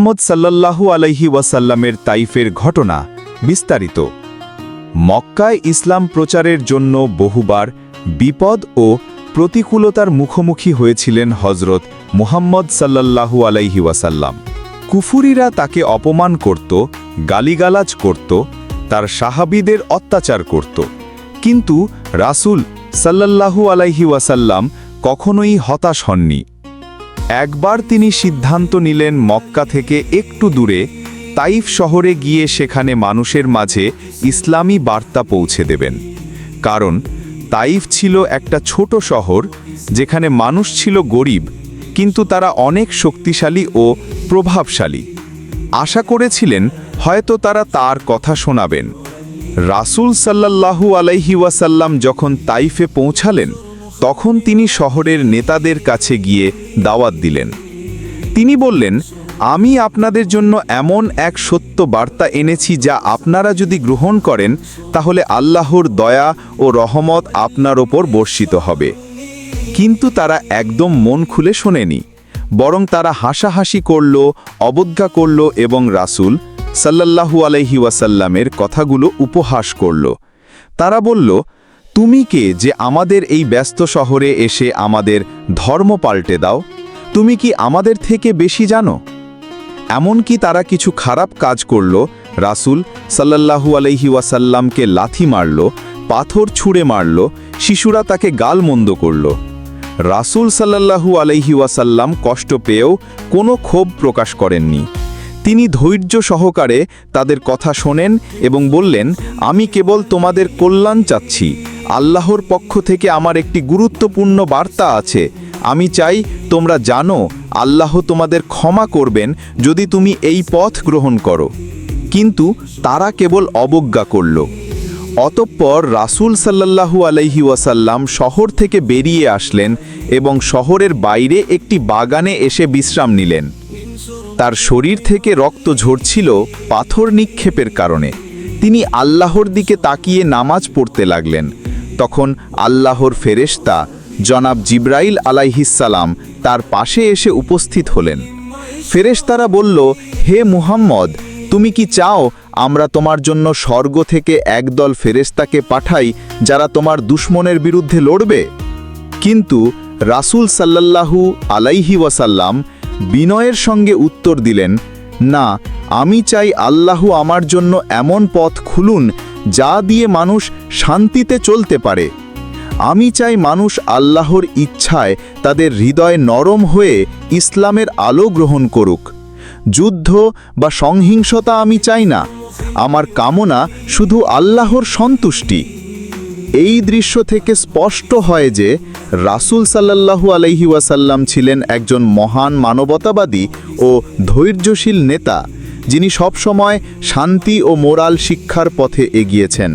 মোহাম্মদ সাল্লাল্লাহু আলাইহি ওয়াসাল্লামের তাইফের ঘটনা বিস্তারিত। মক্কায় ইসলাম প্রচারের জন্য বহুবার বিপদ ও প্রতিকূলতার মুখোমুখি হয়েছিলেন হজরত মুহাম্মদ সাল্লাল্লাহু আলাইহি ওয়াসাল্লাম। কুফুরিরা তাকে অপমান করত, গালিগালাজ করত, তার সাহাবিদের অত্যাচার করত। কিন্তু রাসূল সাল্লাল্লাহু আলাইহি ওয়াসাল্লাম কখনোই হতাশ হননি। একবার তিনি সিদ্ধান্ত নিলেন মক্কা থেকে একটু দূরে, তাইফ শহরে গিয়ে সেখানে মানুষের মাঝে ইসলামী বার্তা পৌঁছে দেবেন। কারণ, তাইফ ছিল একটা ছোট শহর, যেখানে মানুষ ছিল গরিব, কিন্তু তারা অনেক শক্তিশালী ও প্রভাবশালী। আশা করেছিলেন, হয়তো তারা তার কথা শোনাবেন। রাসূল সাল্লাল্লাহু আলাইহি ওয়াসাল্লাম যখন তাইফে পৌঁছালেন তখন তিনি শহরের নেতাদের কাছে গিয়ে দাওয়াত দিলেন। তিনি বললেন, আমি আপনাদের জন্য এমন এক সত্য বার্তা এনেছি যা আপনারা যদি গ্রহণ করেন, তাহলে আল্লাহর দয়া ও রহমত আপনার ওপর বর্ষিত হবে। কিন্তু তারা একদম মন খুলে শোনেনি, বরং তারা হাসাহাসি করল, অবজ্ঞা করল এবং রাসূল সাল্লাল্লাহু আলাইহি ওয়াসাল্লামের কথাগুলো উপহাস করল। তারা বলল তুমি কে যে আমাদের এই ব্যস্ত শহরে এসে আমাদের ধর্ম পাল্টে দাও? তুমি কি আমাদের থেকে বেশি জানো? এমনকি তারা কিছু খারাপ কাজ করল, রাসূল সাল্লাল্লাহু আলাইহি ওয়াসাল্লামকে লাথি মারল, পাথর ছুঁড়ে মারল, শিশুরা তাকে গালমন্দ করল। রাসূল সাল্লাল্লাহু আলাইহি ওয়াসাল্লাম কষ্ট পেয়েও কোনো ক্ষোভ প্রকাশ করেননি। তিনি ধৈর্য সহকারে তাদের কথা শোনেন এবং বললেন, আমি কেবল তোমাদের কল্যাণ চাচ্ছি। আল্লাহর পক্ষ থেকে আমার একটি গুরুত্বপূর্ণ বার্তা আছে। আমি চাই তোমরা জানো, আল্লাহ তোমাদের ক্ষমা করবেন যদি তুমি এই পথ গ্রহণ করো। কিন্তু তারা কেবল অবজ্ঞা করল। অতঃপর রাসূল সাল্লাল্লাহু আলাইহি ওয়াসাল্লাম শহর থেকে বেরিয়ে আসলেন এবং শহরের বাইরে একটি বাগানে এসে বিশ্রাম নিলেন। তার শরীর থেকে রক্ত ঝরছিল পাথর নিক্ষেপের কারণে। তিনি আল্লাহর দিকে তাকিয়ে নামাজ পড়তে লাগলেন। তখন আল্লাহর ফেরেশতা জনাব জিব্রাইল আলাইহিসালাম তার পাশে এসে উপস্থিত হলেন। ফেরেশতারা বলল, হে মুহাম্মদ, তুমি কি চাও আমরা তোমার জন্য স্বর্গ থেকে একদল ফেরেশতাকে পাঠাই যারা তোমার দুশ্মনের বিরুদ্ধে লড়বে? কিন্তু রাসূল সাল্লাল্লাহু আলাইহি ওয়াসাল্লাম বিনয়ের সঙ্গে উত্তর দিলেন, না, আমি চাই আল্লাহ আমার জন্য এমন পথ খুলুন যা দিয়ে মানুষ শান্তিতে চলতে পারে। আমি চাই মানুষ আল্লাহর ইচ্ছায় তাদের হৃদয় নরম হয়ে ইসলামের আলো গ্রহণ করুক। যুদ্ধ বা সংহিংসতা আমি চাই না। আমার কামনা শুধু আল্লাহর সন্তুষ্টি। এই দৃশ্য থেকে স্পষ্ট হয় যে রাসূল সাল্লাল্লাহু আলাইহি ওয়াসাল্লাম ছিলেন একজন মহান মানবতাবাদী ও ধৈর্যশীল নেতা। যিনি সবসময় শান্তি ও মোরাল শিক্ষার পথে এগিয়েছেন।